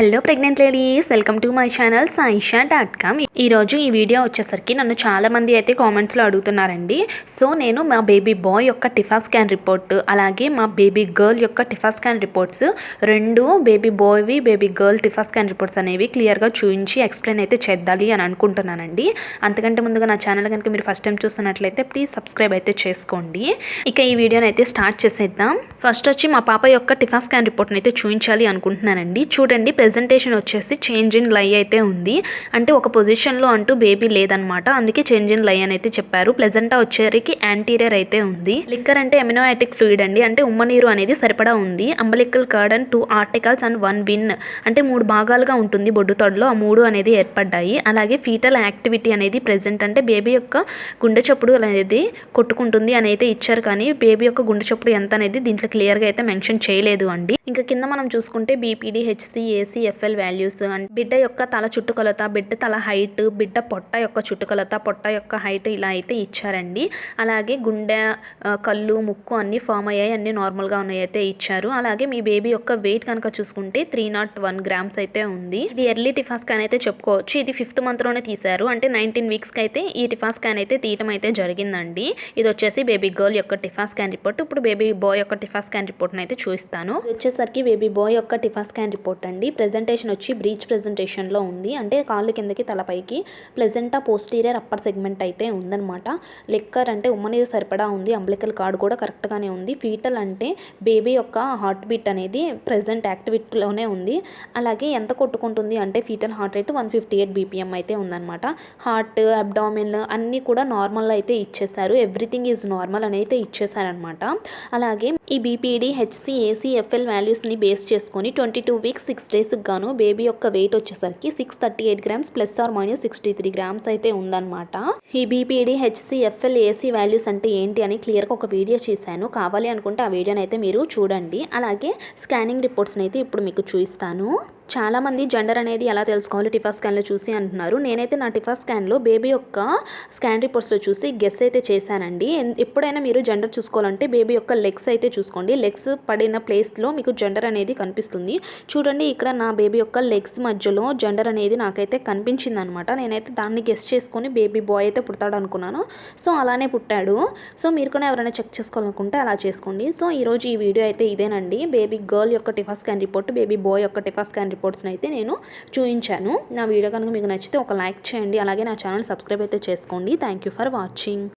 Hello pregnant ladies welcome to my channel Saisha dot com ఈరోజు ఈ video వచ్చేసరికి నన్ను చాలా మంది అయితే కామెంట్స్లో అడుగుతున్నారండి. సో నేను మా బేబీ బాయ్ యొక్క టిఫా స్కాన్ రిపోర్ట్ అలాగే మా బేబీ గర్ల్ యొక్క టిఫా స్కాన్ రిపోర్ట్స్ రెండు baby బాయ్వి baby girl TIFFA scan reports అనేవి క్లియర్గా చూపించి ఎక్స్ప్లెయిన్ అయితే చేద్దాలి అని అనుకుంటున్నానండి. అంతకంటే ముందుగా నా ఛానల్ కనుక మీరు ఫస్ట్ టైం చూస్తున్నట్లయితే ప్లీజ్ సబ్స్క్రైబ్ అయితే చేసుకోండి. ఇక ఈ వీడియోని అయితే స్టార్ట్ చేసేద్దాం. ఫస్ట్ వచ్చి మా పాప యొక్క టిఫా స్కాన్ రిపోర్ట్ని అయితే చూపించాలి అనుకుంటున్నానండి. చూడండి ప్రెజెంటేషన్ వచ్చేసి చేంజ్ ఇన్ లై అయితే ఉంది. అంటే ఒక పొజిషన్లో అంటూ బేబీ లేదనమాట. అందుకే చేంజ్ ఇన్ లై అని అయితే చెప్పారు. ప్లెజెంటా వచ్చేసరికి యాంటీరియర్ అయితే ఉంది. లిక్కర్ అంటే ఎమినోయాటిక్ ఫ్లూయిడ్ అండి. అంటే ఉమ్మనీరు అనేది సరిపడా ఉంది. Umbilical cord and two articles and one vein అంటే మూడు భాగాలుగా ఉంటుంది బొడ్డు తొడలో. ఆ మూడు అనేది ఏర్పడ్డాయి. అలాగే ఫీటల్ యాక్టివిటీ అనేది ప్రెజెంట్ అంటే బేబీ యొక్క గుండె చప్పుడు అనేది కొట్టుకుంటుంది అని అయితే ఇచ్చారు. కానీ బేబీ యొక్క గుండె చప్పుడు ఎంత అనేది దీంట్లో క్లియర్గా అయితే మెన్షన్ చేయలేదు అండి. ఇంకా కింద మనం చూసుకుంటే BPD HC AC FL values and బిడ్డ యొక్క తల చుట్టుకొలత బిడ్డ తల హైట్ బిడ్డ పొట్ట యొక్క చుట్టుకొలత పొట్ట యొక్క హైట్ ఇలా అయితే ఇచ్చారండి. అలాగే గుండె కళ్ళు ముక్కు అన్నీ ఫామ్ అయ్యాయి అన్నీ నార్మల్గా ఉన్నాయి అయితే ఇచ్చారు. అలాగే మీ బేబీ యొక్క వెయిట్ కనుక చూసుకుంటే త్రీ నాట్ వన్ గ్రామ్స్ అయితే ఉంది. ఇది ఎర్లీ టిఫా స్కాన్ అయితే చెప్పుకోవచ్చు. ఇది ఫిఫ్త్ మంత్లోనే తీశారు. అంటే నైన్టీన్ వీక్స్కి అయితే ఈ టిఫా స్కాన్ అయితే తీయటం అయితే జరిగిందండి. ఇది వచ్చేసి బేబీ గర్ల్ యొక్క టిఫా స్కాన్ రిపోర్ట్ ఇప్పుడు బేబీ బాయ్ యొక్క టిఫా స్కాన్ రిపోర్ట్ని అయితే చూపిస్తాను. వచ్చేసరికి బేబీ బాయ్ యొక్క టిఫా స్కాన్ రిపోర్ట్ అండి. ప్రెజెంటేషన్ వచ్చి బ్రీచ్ ప్రెజెంటేషన్లో ఉంది. అంటే కాళ్ళు కిందకి తలపైకి ప్లెజెంటా పోస్టీరియర్ అప్పర్ సెగ్మెంట్ అయితే ఉందన్నమాట. లెక్కర్ అంటే ఉమ్మనేది సరిపడా ఉంది. అంబ్లికల్ కార్డ్ కూడా కరెక్ట్గానే ఉంది. ఫీటల్ అంటే బేబీ యొక్క హార్ట్ బీట్ అనేది ప్రెజెంట్ యాక్టివిటీలోనే ఉంది. అలాగే ఎంత కొట్టుకుంటుంది అంటే fetal heart rate one fifty eight BPM అయితే ఉందన్నమాట. హార్ట్ అబ్డామిన్ అన్నీ కూడా నార్మల్ అయితే ఇచ్చేసారు ఎవ్రీథింగ్ ఈజ్ నార్మల్ అని అయితే ఇచ్చేసారనమాట అలాగే ఈ బీపీడీ హెచ్సి ఏసీ ఎఫ్ఎల్ వాల్యూస్ని బేస్ చేసుకొని twenty two weeks six days డేస్కి గాను బేబీ యొక్క వెయిట్ వచ్చేసరికి six thirty eight grams plus or minus sixty three grams అయితే ఉందన్నమాట. ఈ BPD HC FL AC values అంటే ఏంటి అని క్లియర్గా ఒక వీడియో చేశాను. కావాలి అనుకుంటే ఆ వీడియోని అయితే మీరు చూడండి. అలాగే స్కానింగ్ రిపోర్ట్స్ని అయితే ఇప్పుడు మీకు చూపిస్తాను. చాలామంది జెండర్ అనేది ఎలా తెలుసుకోవాలి? టిఫా స్కాన్లో చూసి అంటున్నారు. నేనైతే నా టిఫా స్కాన్లో బేబీ యొక్క స్కాన్ రిపోర్ట్స్లో చూసి గెస్ అయితే చేశానండి. ఎన్- ఎప్పుడైనా మీరు జెండర్ చూసుకోవాలంటే బేబీ యొక్క లెగ్స్ అయితే చూసుకోండి. లెగ్స్ పడిన ప్లేస్లో మీకు జెండర్ అనేది కనిపిస్తుంది. చూడండి ఇక్కడ నా బేబీ యొక్క లెగ్స్ మధ్యలో జెండర్ అనేది నాకైతే కనిపించింది అనమాట నేనైతే దాన్ని గెస్ చేసుకొని బేబీ బాయ్ అయితే పుడతాడు అనుకున్నాను. సో అలానే పుట్టాడు. సో మీరు కూడా ఎవరైనా చెక్ చేసుకోవాలనుకుంటే అలా చేసుకోండి. సో ఈరోజు ఈ వీడియో అయితే ఇదేనండి. బేబీ గర్ల్ యొక్క TIFFA scan report baby boy యొక్క టిఫా స్కాన్ రిపోర్ట్స్ని అయితే నేను చూపించాను నా వీడియో కనుక మీకు నచ్చితే ఒక లైక్ చేయండి. అలాగే నా ఛానల్ సబ్స్క్రైబ్ అయితే చేసుకోండి. Thank you for watching.